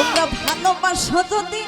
তোমরা ভালোবাসো যদি